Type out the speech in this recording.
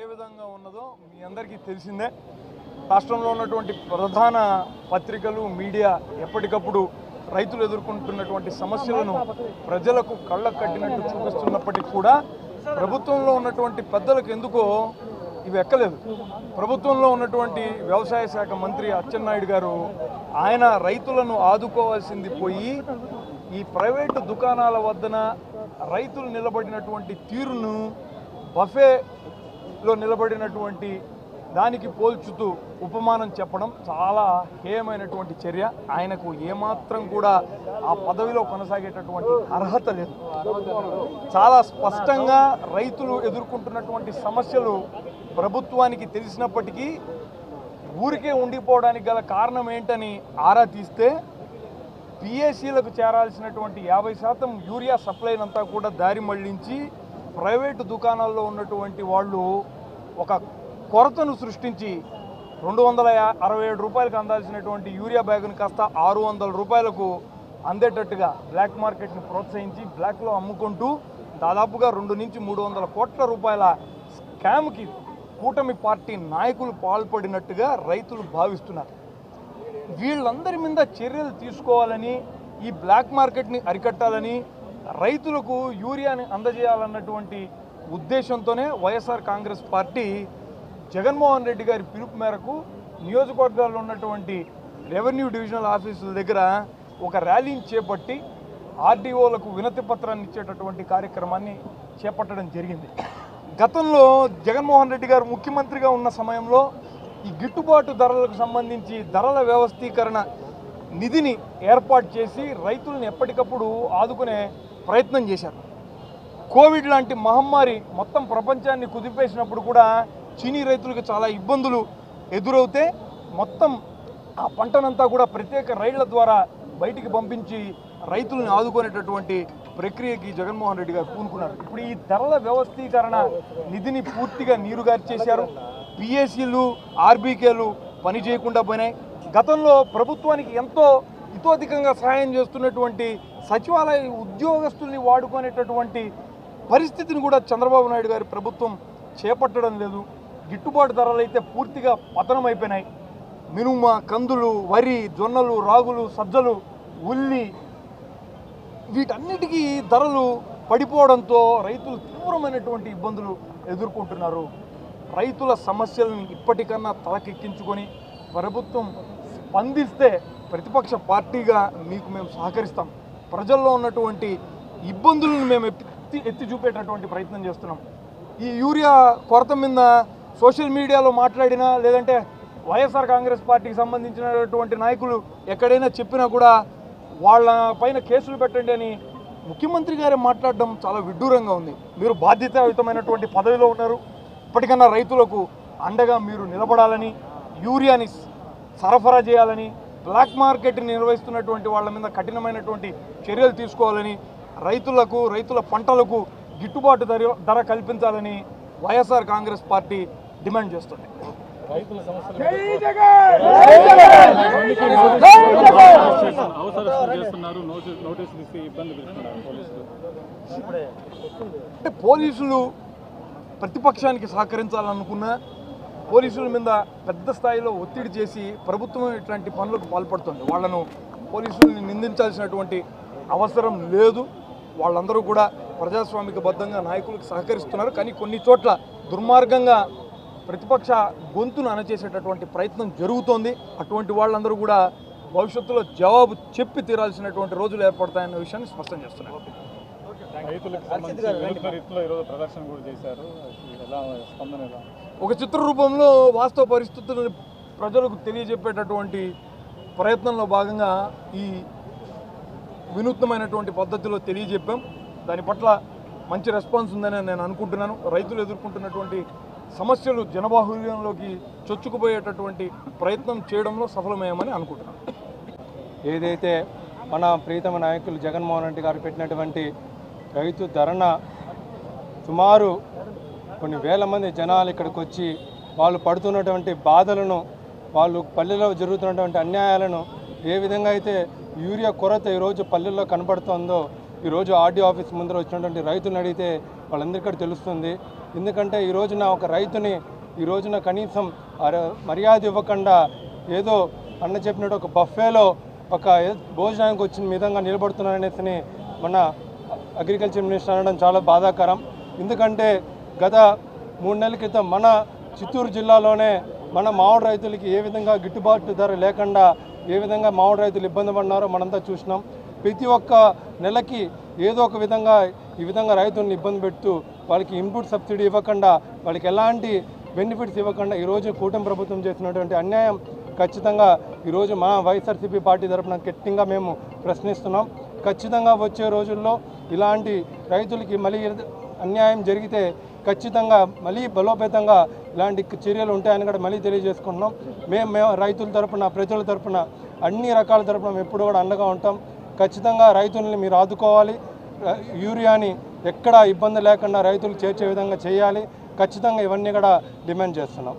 ఏ విధంగా ఉన్నదో మీ అందరికీ తెలిసిందే. రాష్ట్రంలో ఉన్నటువంటి ప్రధాన పత్రికలు మీడియా ఎప్పటికప్పుడు రైతులు ఎదుర్కొంటున్నటువంటి సమస్యలను ప్రజలకు కళ్ళ కట్టినట్టు చూపిస్తున్నప్పటికీ కూడా ప్రభుత్వంలో ఉన్నటువంటి పెద్దలకు ఎందుకో ఇవి ఎక్కలేదు. ప్రభుత్వంలో ఉన్నటువంటి వ్యవసాయ శాఖ మంత్రి అచ్చెన్నాయుడు గారు ఆయన రైతులను ఆదుకోవాల్సింది పోయి ఈ ప్రైవేటు దుకాణాల వద్దన రైతులు నిలబడినటువంటి తీరును బఫే లో నిలబడినటువంటి దానికి పోల్చుతూ ఉపమానం చెప్పడం చాలా హేయమైనటువంటి చర్య. ఆయనకు ఏమాత్రం కూడా ఆ పదవిలో కొనసాగేటటువంటి అర్హత లేదు. చాలా స్పష్టంగా రైతులు ఎదుర్కొంటున్నటువంటి సమస్యలు ప్రభుత్వానికి తెలిసినప్పటికీ ఊరికే ఉండిపోవడానికి గల కారణం ఏంటని ఆరా తీస్తే పిఎస్సీలకు చేరాల్సినటువంటి యాభై శాతం యూరియా సప్లైనంతా కూడా దారి మళ్ళించి ప్రైవేటు దుకాణాల్లో ఉన్నటువంటి వాళ్ళు ఒక కొరతను సృష్టించి రెండు వందల యా- అరవై ఏడు రూపాయలకు అందాల్సినటువంటి యూరియా బ్యాగును కాస్త ఆరు వందల రూపాయలకు అందేటట్టుగా బ్లాక్ మార్కెట్ని ప్రోత్సహించి బ్లాక్లో అమ్ముకుంటూ దాదాపుగా రెండు నుంచి మూడు వందల కోట్ల రూపాయల స్కామ్కి కూటమి పార్టీ నాయకులు పాల్పడినట్టుగా రైతులు భావిస్తున్నారు. వీళ్ళందరి మీద చర్యలు తీసుకోవాలని ఈ బ్లాక్ మార్కెట్ని అరికట్టాలని రైతులకు యూరియాని అందజేయాలన్నటువంటి ఉద్దేశంతోనే వైఎస్ఆర్ కాంగ్రెస్ పార్టీ జగన్మోహన్ రెడ్డి గారి పిలుపు మేరకు నియోజకవర్గాల్లో ఉన్నటువంటి రెవెన్యూ డివిజనల్ ఆఫీసుల దగ్గర ఒక ర్యాలీని చేపట్టి ఆర్డీఓలకు వినతి పత్రాన్ని ఇచ్చేటటువంటి కార్యక్రమాన్ని చేపట్టడం జరిగింది. గతంలో జగన్మోహన్ రెడ్డి గారు ముఖ్యమంత్రిగా ఉన్న సమయంలో ఈ గిట్టుబాటు ధరలకు సంబంధించి ధరల వ్యవస్థీకరణ నిధిని ఏర్పాటు చేసి రైతులను ఎప్పటికప్పుడు ఆదుకునే ప్రయత్నం చేశారు. కోవిడ్ లాంటి మహమ్మారి మొత్తం ప్రపంచాన్ని కుదిపేసినప్పుడు కూడా చీనీ రైతులకు చాలా ఇబ్బందులు ఎదురవుతే మొత్తం ఆ పంటనంతా కూడా ప్రత్యేక రైళ్ళ ద్వారా బయటికి పంపించి రైతులను ఆదుకునేటటువంటి ప్రక్రియకి జగన్మోహన్ రెడ్డి గారు పూనుకున్నారు. ఇప్పుడు ఈ ధరల వ్యవస్థీకరణ నిధిని పూర్తిగా నీరుగార్చేశారు. పిఎస్సీలు ఆర్బీకేలు పని చేయకుండా పోయినాయి. గతంలో ప్రభుత్వానికి ఎంతో ఇతోధికంగా సహాయం చేస్తున్నటువంటి సచివాలయ ఉద్యోగస్తుల్ని వాడుకునేటటువంటి పరిస్థితిని కూడా చంద్రబాబు నాయుడు గారి ప్రభుత్వం చేపట్టడం లేదు. గిట్టుబాటు ధరలు అయితే పూర్తిగా పతనమైపోయినాయి. మినుమ కందులు వరి జొన్నలు రాగులు సజ్జలు ఉల్లి వీటన్నిటికీ ధరలు పడిపోవడంతో రైతులు తీవ్రమైనటువంటి ఇబ్బందులు ఎదుర్కొంటున్నారు. రైతుల సమస్యలను ఇప్పటికన్నా తలకెక్కించుకొని ప్రభుత్వం స్పందిస్తే ప్రతిపక్ష పార్టీగా మీకు మేము సహకరిస్తాం. ప్రజల్లో ఉన్నటువంటి ఇబ్బందులను మేము ఎత్తి ఎత్తి చూపేటటువంటి ప్రయత్నం చేస్తున్నాం. ఈ యూరియా కొరత మీద సోషల్ మీడియాలో మాట్లాడినా లేదంటే వైఎస్ఆర్ కాంగ్రెస్ పార్టీకి సంబంధించినటువంటి నాయకులు ఎక్కడైనా చెప్పినా కూడా వాళ్ళ పైన కేసులు పెట్టండి అని ముఖ్యమంత్రి గారే మాట్లాడడం చాలా విడ్డూరంగా ఉంది. మీరు బాధ్యతాయుతమైనటువంటి పదవిలో ఉన్నారు. ఇప్పటికన్నా రైతులకు అండగా మీరు నిలబడాలని యూరియాని సరఫరా చేయాలని బ్లాక్ మార్కెట్ని నిర్వహిస్తున్నటువంటి వాళ్ళ మీద కఠినమైనటువంటి చర్యలు తీసుకోవాలని రైతులకు రైతుల పంటలకు గిట్టుబాటు ధర ధర కల్పించాలని వైఎస్ఆర్ కాంగ్రెస్ పార్టీ డిమాండ్ చేస్తుంది. రైతుల సమస్యలు చేస్తున్నారు, అవసరస్తులు చేస్తున్నారు నోటీస్ నోటీసులు ఇస్తే ఇబ్బంది పెడుతున్నారు పోలీసులు. అంటే పోలీసులు ప్రతిపక్షానికి సహకరించాలనుకున్నా పోలీసుల మీద పెద్ద స్థాయిలో ఒత్తిడి చేసి ప్రభుత్వం ఇట్లాంటి పనులకు పాల్పడుతుంది. వాళ్ళను పోలీసుల్ని నిందించాల్సినటువంటి అవసరం లేదు. వాళ్ళందరూ కూడా ప్రజాస్వామికబద్ధంగా నాయకులకు సహకరిస్తున్నారు. కానీ కొన్ని చోట్ల దుర్మార్గంగా ప్రతిపక్ష గొంతును అణచేసేటటువంటి ప్రయత్నం జరుగుతోంది. అటువంటి వాళ్ళందరూ కూడా భవిష్యత్తులో జవాబు చెప్పి తీరాల్సినటువంటి రోజులు ఏర్పడతాయన్న విషయాన్ని స్పష్టం చేస్తున్నారు. ఒక చిత్ర రూపంలో వాస్తవ పరిస్థితులను ప్రజలకు తెలియజెప్పేటటువంటి ప్రయత్నంలో భాగంగా ఈ వినూత్నమైనటువంటి పద్ధతిలో తెలియజెప్పాం. దాని పట్ల మంచి రెస్పాన్స్ ఉందని నేను అనుకుంటున్నాను. రైతులు ఎదుర్కొంటున్నటువంటి సమస్యలు జనబాహుల్యంలోకి చొచ్చుకుపోయేటటువంటి ప్రయత్నం చేయడంలో సఫలమయ్యామని అనుకుంటున్నాను. ఏదైతే మన ప్రీతమ నాయకులు జగన్మోహన్ రెడ్డి గారు పెట్టినటువంటి రైతు ధరణ సుమారు కొన్ని వేల మంది జనాలు ఇక్కడికి వచ్చి వాళ్ళు పడుతున్నటువంటి బాధలను వాళ్ళు పల్లెల్లో జరుగుతున్నటువంటి అన్యాయాలను ఏ విధంగా అయితే యూరియా కొరత ఈరోజు పల్లెల్లో కనపడుతోందో ఈరోజు ఆర్డీఓ ఆఫీస్ ముందర వచ్చినటువంటి రైతులను అడిగితే వాళ్ళందరికీ కూడా తెలుస్తుంది. ఎందుకంటే ఈ రోజున ఒక రైతుని ఈ రోజున కనీసం మర్యాద ఇవ్వకుండా ఏదో అన్న చెప్పినట్టు ఒక బఫేలో ఒక ఏ- భోజనానికి వచ్చిన విధంగా నిలబడుతున్నారనేసి మన అగ్రికల్చర్ మినిస్టర్ అనడం చాలా బాధాకరం. ఎందుకంటే గత మూడు నెలల క్రితం మన చిత్తూరు జిల్లాలోనే మన మామిడి రైతులకి ఏ విధంగా గిట్టుబాటు ధర లేకుండా ఏ విధంగా మామిడి రైతులు ఇబ్బంది పడినారో మనంతా చూసినాం. ప్రతి ఒక్క నెలకి ఏదో ఒక విధంగా ఈ విధంగా రైతులను ఇబ్బంది పెడుతూ వాళ్ళకి ఇన్పుట్ సబ్సిడీ ఇవ్వకుండా వాళ్ళకి ఎలాంటి బెనిఫిట్స్ ఇవ్వకుండా ఈరోజు కూటమి ప్రభుత్వం చేసినటువంటి అన్యాయం ఖచ్చితంగా ఈరోజు మా వైఎస్ఆర్సీపీ పార్టీ తరఫున గట్టిగా మేము ప్రశ్నిస్తున్నాం. ఖచ్చితంగా వచ్చే రోజుల్లో ఇలాంటి రైతులకి మళ్ళీ అన్యాయం జరిగితే ఖచ్చితంగా మళ్ళీ బలోపేతంగా ఇలాంటి చర్యలు ఉంటాయని కూడా మళ్ళీ తెలియజేసుకుంటున్నాం. మేము మేము రైతుల తరపున ప్రజల తరపున అన్ని రకాల తరపున మేము ఎప్పుడు కూడా అండగా ఉంటాం. ఖచ్చితంగా రైతుల్ని మీరు ఆదుకోవాలి. యూరియాని ఎక్కడ ఇబ్బంది లేకుండా రైతులు చేర్చే విధంగా చేయాలి. ఖచ్చితంగా ఇవన్నీ కూడా డిమాండ్ చేస్తున్నాం.